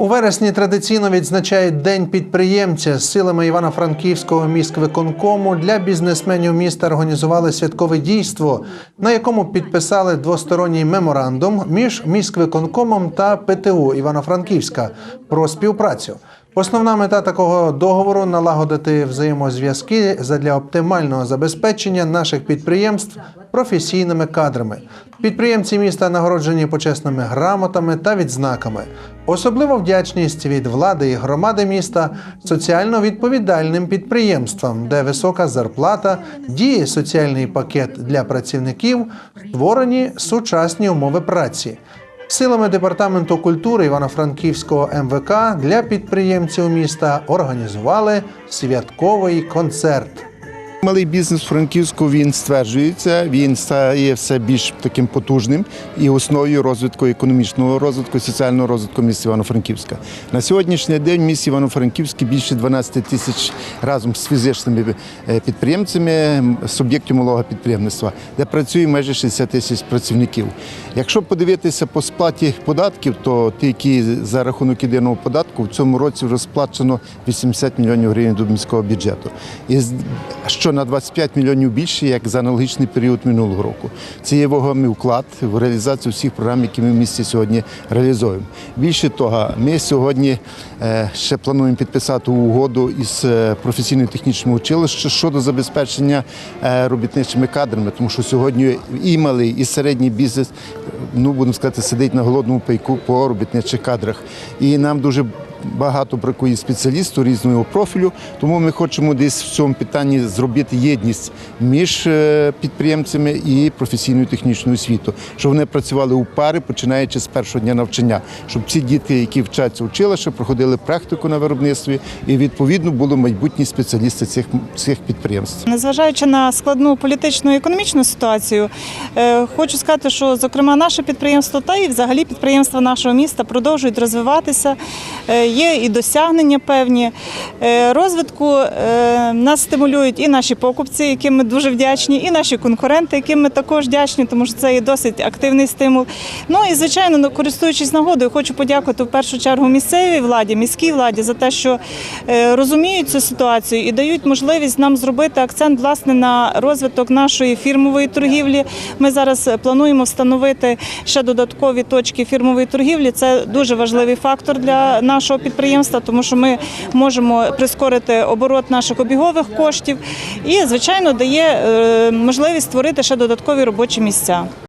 У вересні традиційно відзначають День підприємця. З силами Івано-Франківського міськвиконкому для бізнесменів міста організували святкове дійство, на якому підписали двосторонній меморандум між міськвиконкомом та ПТУ Івано-Франківська про співпрацю. Основна мета такого договору налагодити взаємозв'язки задля оптимального забезпечення наших підприємств професійними кадрами. Підприємці міста нагороджені почесними грамотами та відзнаками. Особливо вдячність від влади і громади міста соціально відповідальним підприємствам, де висока зарплата, діє соціальний пакет для працівників, створені сучасні умови праці. Силами департаменту культури Івано-Франківського МВК для підприємців міста організували святковий концерт. Малий бізнес Франківську він стверджується, він стає все більш таким потужним і основою розвитку економічного розвитку, соціального розвитку міста Івано-Франківська. На сьогоднішній день в місті Івано-Франківській більше 12 тисяч разом з фізичними е, підприємцями суб'єктів малого підприємництва, де працює майже 60 тисяч працівників. Якщо подивитися по сплаті податків, то ті, які за рахунок єдиного податку в цьому році вже сплачено 80 мільйонів гривень до міського бюджету. І з- що на 25 мільйонів більше, як за аналогічний період минулого року. Це є вагомий вклад в реалізацію всіх програм, які ми в місті сьогодні реалізуємо. Більше того, ми сьогодні е, ще плануємо підписати угоду із е, професійно-технічним училищем щодо забезпечення е, робітничими кадрами, тому що сьогодні і малий, і середній бізнес, ну будемо сказати, сидить на голодному пайку по робітничих кадрах. І нам дуже багато бракує спеціалістів різного профілю, тому ми хочемо десь в цьому питанні зробити єдність між е, підприємцями і професійною технічною освітою, щоб вони працювали у пари, починаючи з першого дня навчання, щоб ці діти, які вчаться училище, проходили практику на виробництві і відповідно були майбутні спеціалісти цих, цих підприємств. Незважаючи на складну політичну і економічну ситуацію, е, хочу сказати, що зокрема наше підприємство та і взагалі підприємства нашого міста продовжують розвиватися. Є і досягнення певні Е, розвитку. е, Нас стимулюють і наші покупці, яким ми дуже вдячні, і наші конкуренти, яким ми також вдячні, тому що це є досить активний стимул. Ну і звичайно, ну, користуючись нагодою, хочу подякувати в першу чергу місцевій владі, міській владі за те, що е, розуміють цю ситуацію і дають можливість нам зробити акцент власне на розвиток нашої фірмової торгівлі. Ми зараз плануємо встановити ще додаткові точки фірмової торгівлі. Це дуже важливий фактор для нашого підприємства, тому що ми можемо прискорити оборот наших обігових коштів і, звичайно, дає е, можливість створити ще додаткові робочі місця.